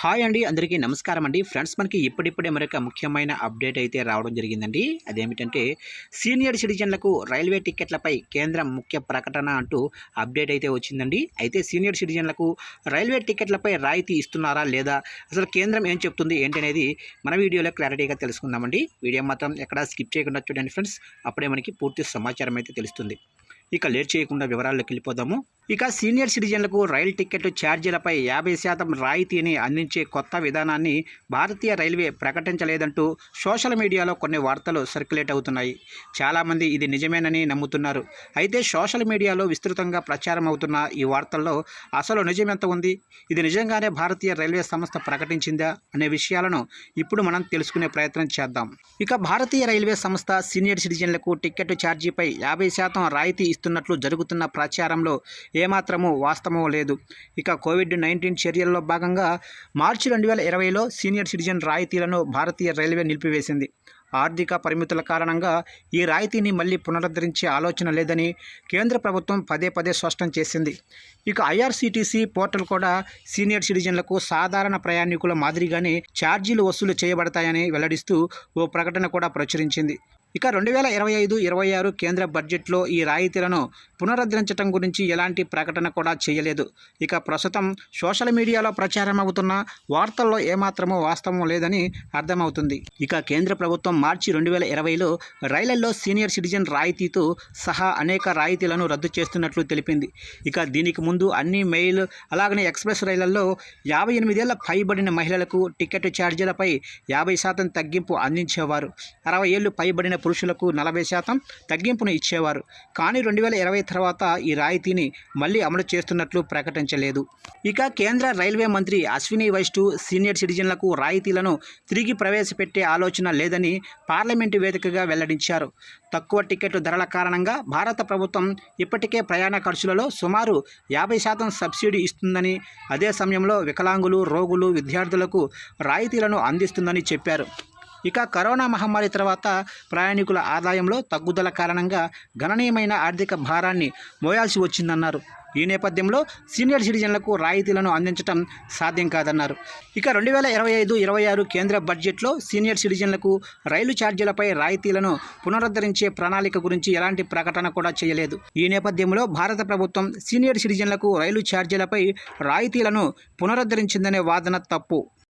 Hi అండి అందరికీ నమస్కారం అండి. ఫ్రెండ్స్ మనకి ఇప్పుడిప్పుడే మరొక ముఖ్యమైన అప్డేట్ అయితే రావడం జరిగిందండి. అదేమిటంటే సీనియర్ సిటిజన్లకు రైల్వే టికెట్లపై కేంద్రం ముఖ్య ప్రకటన అంటూ అప్డేట్ అయితే వచ్చిందండి. అయితే సీనియర్ సిటిజన్లకు రైల్వే టికెట్లపై రాయితీ ఇస్తున్నారా లేదా అసలు కేంద్రం ఏం చెప్తుంది ఏంటనేది మన వీడియోలో క్లారిటీగా తెలుసుకుందామండి. వీడియో మాత్రం ఎక్కడా స్కిప్ చేయకుండా చూడండి ఫ్రెండ్స్. అప్పుడే మనకి పూర్తి సమాచారం అయితే తెలుస్తుంది. ఇక లేట్ చేయకుండా వివరాల్లోకి వెళ్ళిపోదాము. ఇక సీనియర్ సిటిజన్లకు రైలు టికెట్ ఛార్జీలపై యాభై శాతం రాయితీని అందించే కొత్త విధానాన్ని భారతీయ రైల్వే ప్రకటించలేదంటూ సోషల్ మీడియాలో కొన్ని వార్తలు సర్క్యులేట్ అవుతున్నాయి. చాలామంది ఇది నిజమేనని నమ్ముతున్నారు. అయితే సోషల్ మీడియాలో విస్తృతంగా ప్రచారం అవుతున్న ఈ వార్తల్లో అసలు నిజమెంత ఉంది? ఇది నిజంగానే భారతీయ రైల్వే సంస్థ ప్రకటించిందా అనే విషయాలను ఇప్పుడు మనం తెలుసుకునే ప్రయత్నం చేద్దాం. ఇక భారతీయ రైల్వే సంస్థ సీనియర్ సిటిజన్లకు టికెట్ ఛార్జీపై యాభై శాతం రాయితీ ఇస్తున్నట్లు జరుగుతున్న ప్రచారంలో ఏమాత్రము వాస్తవం లేదు. ఇక కోవిడ్ నైన్టీన్ చర్యల్లో భాగంగా మార్చి రెండు వేల ఇరవైలో సీనియర్ సిటిజన్ రాయితీలను భారతీయ రైల్వే నిలిపివేసింది. ఆర్థిక పరిమితుల కారణంగా ఈ రాయితీని మళ్ళీ పునరుద్ధరించే ఆలోచన లేదని కేంద్ర ప్రభుత్వం పదే పదే స్పష్టం చేసింది. ఇక ఐఆర్సీటీసీ పోర్టల్ కూడా సీనియర్ సిటిజన్లకు సాధారణ ప్రయాణికుల మాదిరిగానే ఛార్జీలు వసూలు చేయబడతాయని వెల్లడిస్తూ ఓ ప్రకటన కూడా ప్రచురించింది. ఇక రెండు వేల ఇరవై ఐదు ఇరవై ఆరు కేంద్ర బడ్జెట్లో ఈ రాయితీలను పునరుద్ధరించడం గురించి ఎలాంటి ప్రకటన కూడా చేయలేదు. ఇక ప్రస్తుతం సోషల్ మీడియాలో ప్రచారం అవుతున్న వార్తల్లో ఏమాత్రమూ వాస్తవం లేదని అర్థమవుతుంది. ఇక కేంద్ర ప్రభుత్వం మార్చి రెండు వేల ఇరవైలో రైళ్ళలో సీనియర్ సిటిజన్ రాయితీతో సహా అనేక రాయితీలను రద్దు చేస్తున్నట్లు తెలిపింది. ఇక దీనికి ముందు అన్ని మెయిల్ అలాగనే ఎక్స్ప్రెస్ రైళ్ళలో యాభై ఎనిమిదేళ్ళ పైబడిన మహిళలకు టికెట్ ఛార్జీలపై యాభై శాతం తగ్గింపు అందించేవారు. అరవై ఏళ్ళు పైబడిన పురుషులకు నలభై శాతం తగ్గింపును ఇచ్చేవారు. కానీ రెండు వేల ఇరవై తర్వాత ఈ రాయితీని మళ్ళీ అమలు చేస్తున్నట్లు ప్రకటించలేదు. ఇక కేంద్ర రైల్వే మంత్రి అశ్విని వైష్ణు సీనియర్ సిటిజన్లకు రాయితీలను తిరిగి ప్రవేశపెట్టే ఆలోచన లేదని పార్లమెంటు వేదికగా వెల్లడించారు. తక్కువ టికెట్ ధరల కారణంగా భారత ప్రభుత్వం ఇప్పటికే ప్రయాణ ఖర్చులలో సుమారు యాభై శాతం సబ్సిడీ ఇస్తుందని అదే సమయంలో వికలాంగులు రోగులు విద్యార్థులకు రాయితీలను అందిస్తుందని చెప్పారు. ఇక కరోనా మహమ్మారి తర్వాత ప్రయాణికుల ఆదాయంలో తగ్గుదల కారణంగా గణనీయమైన ఆర్థిక భారాన్ని మోయాల్సి వచ్చిందన్నారు. ఈ నేపథ్యంలో సీనియర్ సిటిజన్లకు రాయితీలను అందించడం సాధ్యం కాదన్నారు. ఇక రెండు వేల ఇరవై ఐదు ఇరవై ఆరు కేంద్ర బడ్జెట్లో సీనియర్ సిటిజన్లకు రైలు ఛార్జీలపై రాయితీలను పునరుద్ధరించే ప్రణాళిక గురించి ఎలాంటి ప్రకటన కూడా చేయలేదు. ఈ నేపథ్యంలో భారత ప్రభుత్వం సీనియర్ సిటిజన్లకు రైలు ఛార్జీలపై రాయితీలను పునరుద్ధరించిందనే వాదన తప్పు.